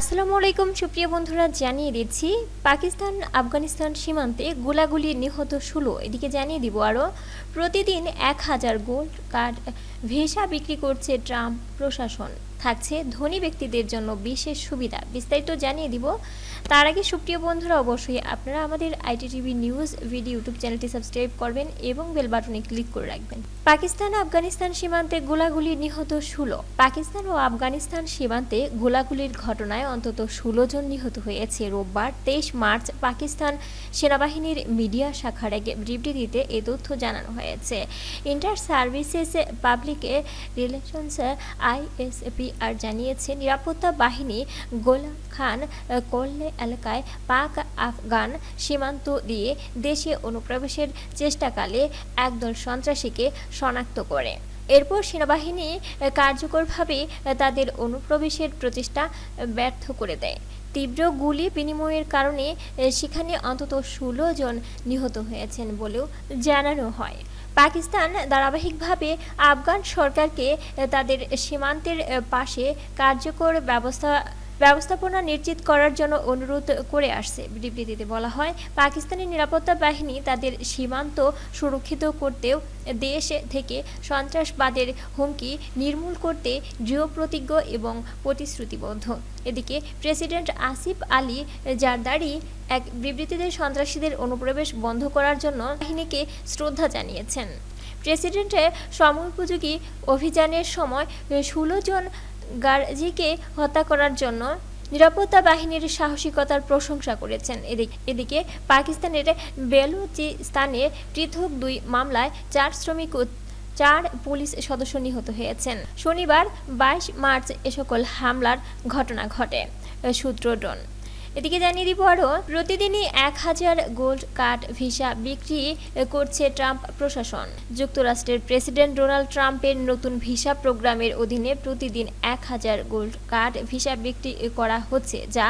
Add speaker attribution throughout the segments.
Speaker 1: আসসালামু আলাইকুম, সুপ্রিয় বন্ধুরা, জানিয়ে দিচ্ছি, পাকিস্তান, আফগানিস্তান সীমান্তে গোলাগুলি নিহত ষোলো। এদিকে জানিয়ে দিব আরও, প্রতিদিন এক হাজার গোল্ড কার্ড, ভিসা বিক্রি করছে ট্রাম্প প্রশাসন। থাকছে ধনী ব্যক্তিদের জন্য বিশেষ সুবিধা। বিস্তারিত জানিয়ে দিব। তার আগে, সুপ্রিয় বন্ধুরা, অবশ্যই আপনারা আমাদের আইটিটিভি নিউজ ভিডিও ইউটিউব চ্যানেলটি সাবস্ক্রাইব করবেন এবং বেল বাটনে ক্লিক করে রাখবেন। পাকিস্তান, আফগানিস্তান সীমান্তে গোলাগুলি নিহত ষোলো। পাকিস্তান ও আফগানিস্তান সীমান্তে গোলাগুলির ঘটনায় অন্তত ষোলো জন নিহত হয়েছে। রোববার তেইশ মার্চ পাকিস্তান সেনাবাহিনীর মিডিয়া শাখার এক বিবৃতিতে এ তথ্য জানানো হয়েছে। Inter Services Public Relations ISP আর জানিয়েছে, নিরাপত্তা বাহিনী গোলা খান কল্লে এলাকায় পাক আফগান সীমান্ত দিয়ে দেশে অনুপ্রবেশের চেষ্টাকালে একদল সন্ত্রাসীকে শনাক্ত করে। এরপর সেনাবাহিনী কার্যকরভাবে তাদের অনুপ্রবেশের প্রচেষ্টা ব্যর্থ করে দেয়। তীব্র গুলি বিনিময়ের কারণে সেখানে অন্তত ষোলো জন নিহত হয়েছেন বলেও জানানো হয়। পাকিস্তান ধারাবাহিকভাবে আফগান সরকারকে তাদের সীমান্তের পাশে কার্যকর ব্যবস্থা ব্যবস্থাপনা নিশ্চিত করার জন্য অনুরোধ করে আসছে। বিবৃতিতে বলা হয়, পাকিস্তানি নিরাপত্তা বাহিনী তাদের সীমান্ত সুরক্ষিত করতেও দেশ থেকে সন্ত্রাসবাদের হুমকি নির্মূল করতে দৃঢ় প্রতিজ্ঞ এবং প্রতিশ্রুতিবদ্ধ। এদিকে প্রেসিডেন্ট আসিফ আলী জারদারি এক বিবৃতিতে সন্ত্রাসীদের অনুপ্রবেশ বন্ধ করার জন্য বাহিনীকে শ্রদ্ধা জানিয়েছেন। প্রেসিডেন্টের সময়োপযোগী অভিযানের সময় ষোলো জন গার্জিকে হত্যা করার জন্য নিরাপত্তা বাহিনীর সাহসিকতার প্রশংসা করেছেন। এদিকে পাকিস্তানের বেলুচিস্তানে পৃথক দুই মামলায় চার শ্রমিক চার পুলিশ সদস্য নিহত হয়েছেন। শনিবার বাইশ মার্চ এ সকল হামলার ঘটনা ঘটে। সূত্র ড্রোন এদিকে জানিয়ে দিব আরও প্রতিদিনই এক হাজার গোল্ড কার্ড, ভিসা বিক্রি করছে ট্রাম্প প্রশাসন। যুক্তরাষ্ট্রের প্রেসিডেন্ট ডোনাল্ড ট্রাম্পের নতুন ভিসা প্রোগ্রামের অধীনে প্রতিদিন এক হাজার গোল্ড কার্ড, ভিসা বিক্রি করা হচ্ছে, যা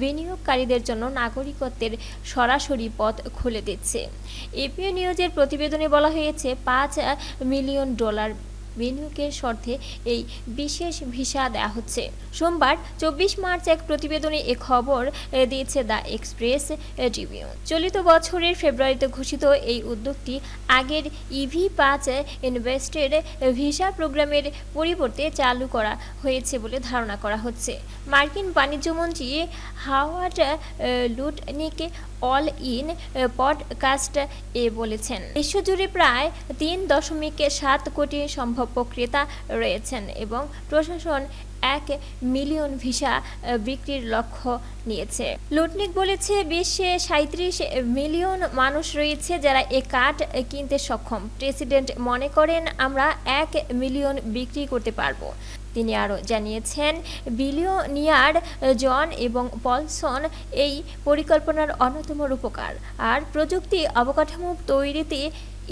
Speaker 1: বিনিয়োগকারীদের জন্য নাগরিকত্বের সরাসরি পথ খুলে দিচ্ছে। এপিও নিউজের প্রতিবেদনে বলা হয়েছে, পাঁচ মিলিয়ন ডলার বিনিয়োগের শর্তে এই বিশেষ ভিসা দেওয়া হচ্ছে। সোমবার চব্বিশ মার্চ এক প্রতিবেদনে এ খবর দিয়েছে দ্য এক্সপ্রেস ট্রিবিউন। চলিত বছরের ফেব্রুয়ারিতে ঘোষিত এই উদ্যোগটি আগের ইভি পাঁচ ইনভেস্টেড ভিসা প্রোগ্রামের পরিবর্তে চালু করা হয়েছে বলে ধারণা করা হচ্ছে। মার্কিন বাণিজ্যমন্ত্রী হাওয়ার্ড লুটনিকে অল ইন পডকাস্ট এ বলেছেন বিশ্বজুড়ে প্রায় তিন দশমিক সাত কোটি সম্ভাব্য ক্রেতা রয়েছেন এবং প্রশাসন এক মিলিয়ন ভিসা বিক্রির লক্ষ্য নিয়েছে। লুটনিক বলেছে, বিশ্বে সাঁত্রিশ মিলিয়ন মানুষ রয়েছে যারা এ কার্ড কিনতে সক্ষম। প্রেসিডেন্ট মনে করেন, আমরা এক মিলিয়ন বিক্রি করতে পারব। তিনি আরও জানিয়েছেন, বিলিয়নিয়ার জন এবং পলসন এই পরিকল্পনার অন্যতম রূপকার। আর প্রযুক্তি অবকাঠামো তৈরিতে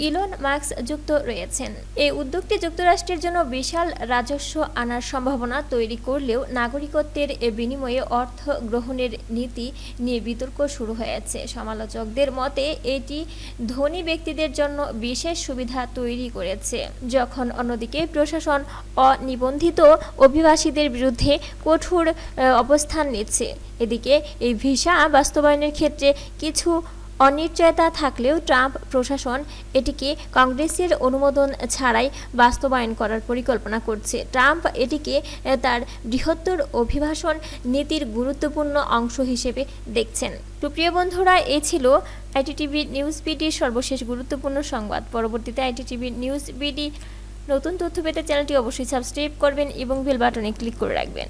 Speaker 1: ইলন মার্কস যুক্ত রয়েছেন। এই উদ্যোগটি যুক্তরাষ্ট্রের জন্য বিশাল রাজস্ব আনার সম্ভাবনা তৈরি করলেও নাগরিকত্বের বিনিময়ে অর্থ গ্রহণের নীতি নিয়ে বিতর্ক শুরু হয়েছে। সমালোচকদের মতে, এটি ধনী ব্যক্তিদের জন্য বিশেষ সুবিধা তৈরি করেছে। যখন অন্যদিকে প্রশাসন অনিবন্ধিত, অভিবাসীদের বিরুদ্ধে কঠোর অবস্থান নিচ্ছে। এদিকে এই ভিসা বাস্তবায়নের ক্ষেত্রে কিছু অনিশ্চয়তা থাকলেও ট্রাম্প প্রশাসন এটিকে কংগ্রেসের অনুমোদন ছাড়াই বাস্তবায়ন করার পরিকল্পনা করছে। ট্রাম্প এটিকে তার বৃহত্তর অভিবাসন নীতির গুরুত্বপূর্ণ অংশ হিসেবে দেখছেন। সুপ্রিয় বন্ধুরা, এ ছিল আইটিটিভি নিউজ বিডির সর্বশেষ গুরুত্বপূর্ণ সংবাদ। পরবর্তীতে আইটিটিভি নিউজ বিডি নতুন তথ্য পেতে চ্যানেলটি অবশ্যই সাবস্ক্রাইব করবেন এবং বেল বাটনে ক্লিক করে রাখবেন।